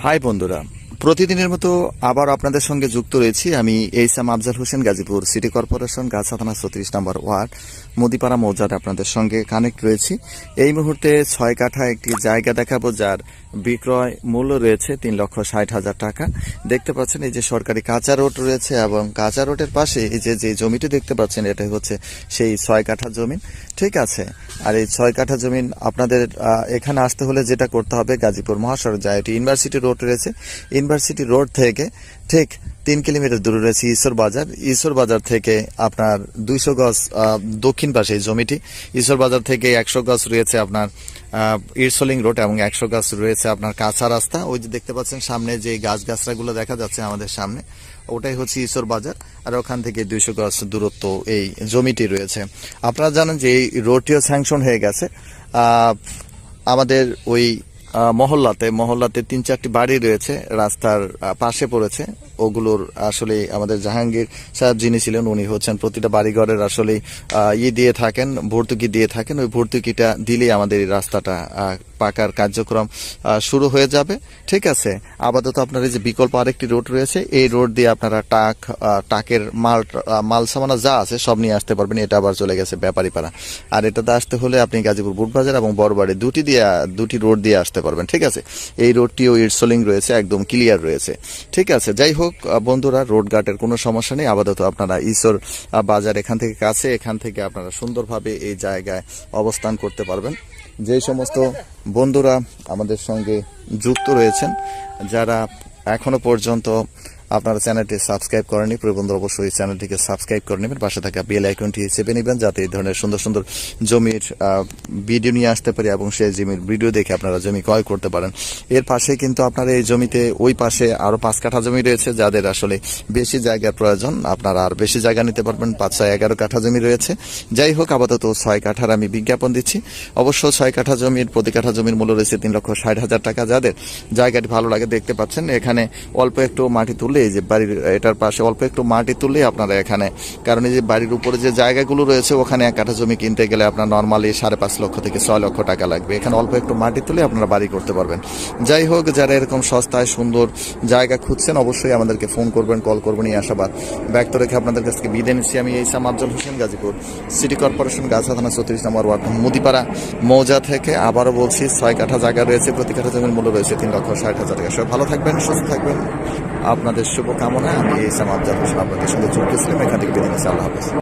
High বন্ধুরা প্রতিদিনের মতো আবার আপনাদের সঙ্গে যুক্ত রয়েছি আমি এইসাম আফজাল হোসেন, গাজীপুর সিটি কর্পোরেশন, গাছা থানা ছত্রিশ নম্বর ওয়ার্ড, মুদিপাড়া মৌজার আপনাদের সঙ্গে কানেক্ট রয়েছি। এই মুহূর্তে ছয় কাঠা একটি জায়গা দেখাবো যার বিক্রয় মূল্য রয়েছে তিন লক্ষ ষাট হাজার টাকা। দেখতে পাচ্ছেন এই যে সরকারি কাঁচা রোড রয়েছে এবং কাঁচা রোডের পাশে এই যে যে জমিটি দেখতে পাচ্ছেন এটা হচ্ছে সেই ছয় কাঠা জমিন ঠিক আছে, আর এই ছয় কাঠা জমিন আপনাদের এখানে আসতে হলে যেটা করতে হবে, গাজীপুর মহাসড়ক যা এটি ইউনিভার্সিটি রোড রয়েছে। ইউনিভার্সিটি রোড থেকে ঠিক তিন কিলোমিটার দূরে রয়েছে ঈশ্বর বাজার। ঈশ্বর বাজার থেকে আপনার দুইশো গজ দক্ষিণ পাশে এই জমিটি। ঈশ্বর বাজার থেকে একশো গজ রয়েছে আপনার ইরসলিং রোড এবং একশো গাছ রয়েছে আপনার কাঁচা রাস্তা। ওই যে দেখতে পাচ্ছেন সামনে যে গাছ গাছরাগুলো দেখা যাচ্ছে আমাদের সামনে, ওটাই হচ্ছে ঈশ্বর বাজার আর ওখান থেকে দুইশো গাছ দূরত্ব এই জমিটি রয়েছে। আপনারা জানেন যে এই রোডটিও স্যাংশন হয়ে গেছে। আমাদের ওই মহল্লাতে মহল্লাতে তিন চারটি বাড়ি রয়েছে, রাস্তার পাশে পড়েছে। ওগুলোর আসলে আমাদের জাহাঙ্গীর সাহেব যিনি ছিলেন, উনি হচ্ছেন প্রতিটা বাড়িঘরের আসলে ই দিয়ে থাকেন, ভর্তুকি দিয়ে থাকেন। ওই ভর্তুকিটা দিলেই আমাদের এই রাস্তাটা পাকার কার্যক্রম শুরু হয়ে যাবে। ঠিক আছে? আপাতত আপনার এই যে বিকল্প আরেকটি রোড রয়েছে, এই রোড দিয়ে আপনারা টাক টাকের মাল মাল সামানা যা আছে সব নিয়ে আসতে পারবেন, এটা আবার চলে গেছে ব্যাপারী ব্যাপারীপাড়া। আর এটাতে আসতে হলে আপনি গাজীপুর বুটবাজার এবং বড়বাড়ি দুটি দিয়ে, দুটি রোড দিয়ে আসতে পারবেন। ঠিক আছে? এই রোডটিও ইটসোলিং রয়েছে, একদম ক্লিয়ার রয়েছে। ঠিক আছে? যাই হোক বন্ধুরা, রোড ঘাটের কোনো সমস্যা নেই। আপাতত আপনারা ঈশ্বর বাজার এখান থেকে কাছে, এখান থেকে আপনারা সুন্দরভাবে এই জায়গায় অবস্থান করতে পারবেন। যে সমস্ত বন্ধুরা আমাদের সঙ্গে যুক্ত রয়েছেন যারা এখনও পর্যন্ত আপনারা চ্যানেলটি সাবস্ক্রাইব করেনি প্রিয় বন্ধু অবশ্যই চ্যানেলটিকে সাবস্ক্রাইব করে নেবেন। পাশে থাকা বেল আইকনটি চেপে নেবেন যাতে এই ধরনের সুন্দর সুন্দর জমির ভিডিও নিয়ে আসতে পারি এবং সেই জমির ভিডিও দেখে আপনারা জমি ক্রয় করতে পারেন। এর পাশে কিন্তু আপনারা এই জমিতে ওই পাশে আরও পাঁচ কাঠা জমি রয়েছে, যাদের আসলে বেশি জায়গার প্রয়োজন। আপনারা আর বেশি জায়গা নিতে পারবেন, পাঁচ, ছয়, এগারো কাঠা জমি রয়েছে। যাই হোক, আপাতত ছয় কাঠার আমি বিজ্ঞাপন দিচ্ছি। অবশ্য ছয় কাঠা জমির, প্রতি কাঠা জমির মূল্য রয়েছে তিন লক্ষ ষাট হাজার টাকা। যাদের জায়গাটি ভালো লাগে দেখতে পাচ্ছেন, এখানে অল্প একটু মাটি তুললে এই যে বাড়ির, এটার পাশে অল্প একটু মাটি তুললেই আপনারা এখানে, কারণ এই যে বাড়ির উপরে যে জায়গাগুলো রয়েছে, ওখানে এক কাঠা জমি কিনতে গেলে আপনার নর্মালি সাড়ে পাঁচ লক্ষ থেকে ছয় লক্ষ টাকা লাগবে। এখানে অল্প একটু মাটি তুলে আপনারা বাড়ি করতে পারবেন। যাই হোক, যারা এরকম সস্তায় সুন্দর জায়গা খুঁজছেন, অবশ্যই আমাদেরকে ফোন করবেন, কল করবেন, এই আশাবাদ ব্যক্ত রেখে আপনাদের কাছ থেকে বিদায় নিচ্ছি। আমি এইসাম আফজল হোসেন, গাজীপুর সিটি কর্পোরেশন, গাছা থানা চৌত্রিশ নম্বর ওয়ার্ড, মুদিপাড়া, মৌজা থেকে আবারও বলছি, ছয় কাঠা জায়গা রয়েছে, প্রতি কাঠা জমির মূল্য রয়েছে তিন লক্ষ ষাট হাজার টাকা। সবাই ভালো থাকবেন, সুস্থ থাকবেন। আপনাদের শুভকামনায় আমি এই আফজল হোসেন আপনাদের যুক্ত ছিলাম। এখান থেকে বিদায় নিচ্ছি। আল্লাহ হাফেজ।